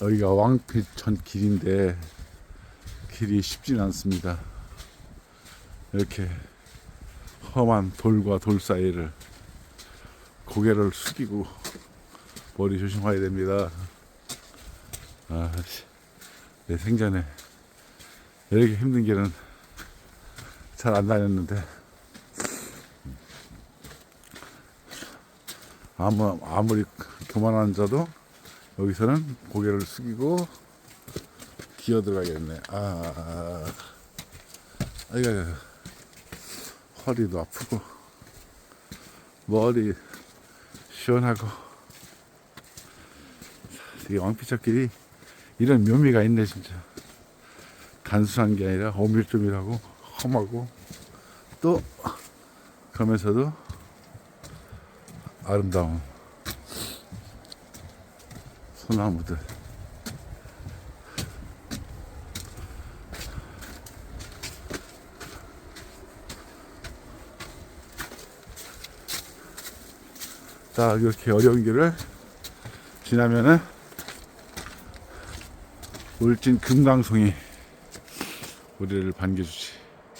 여기가 왕피천 길인데 길이 쉽진 않습니다. 이렇게 험한 돌과 돌 사이를 고개를 숙이고 머리 조심해야 됩니다. 아, 씨. 내 생전에 이렇게 힘든 길은 잘 안 다녔는데 아무, 아무리 교만한 자도 여기서는 고개를 숙이고 기어 들어가겠네. 아, 아, 아. 아이고. 허리도 아프고, 머리 시원하고, 이 왕피차길이 이런 묘미가 있네, 진짜. 단순한 게 아니라 오밀조밀하고, 험하고, 또, 그러면서도 아름다운 소나무들. 자, 이렇게 어려운 길을 지나면은 울진 금강송이 우리를 반겨주지.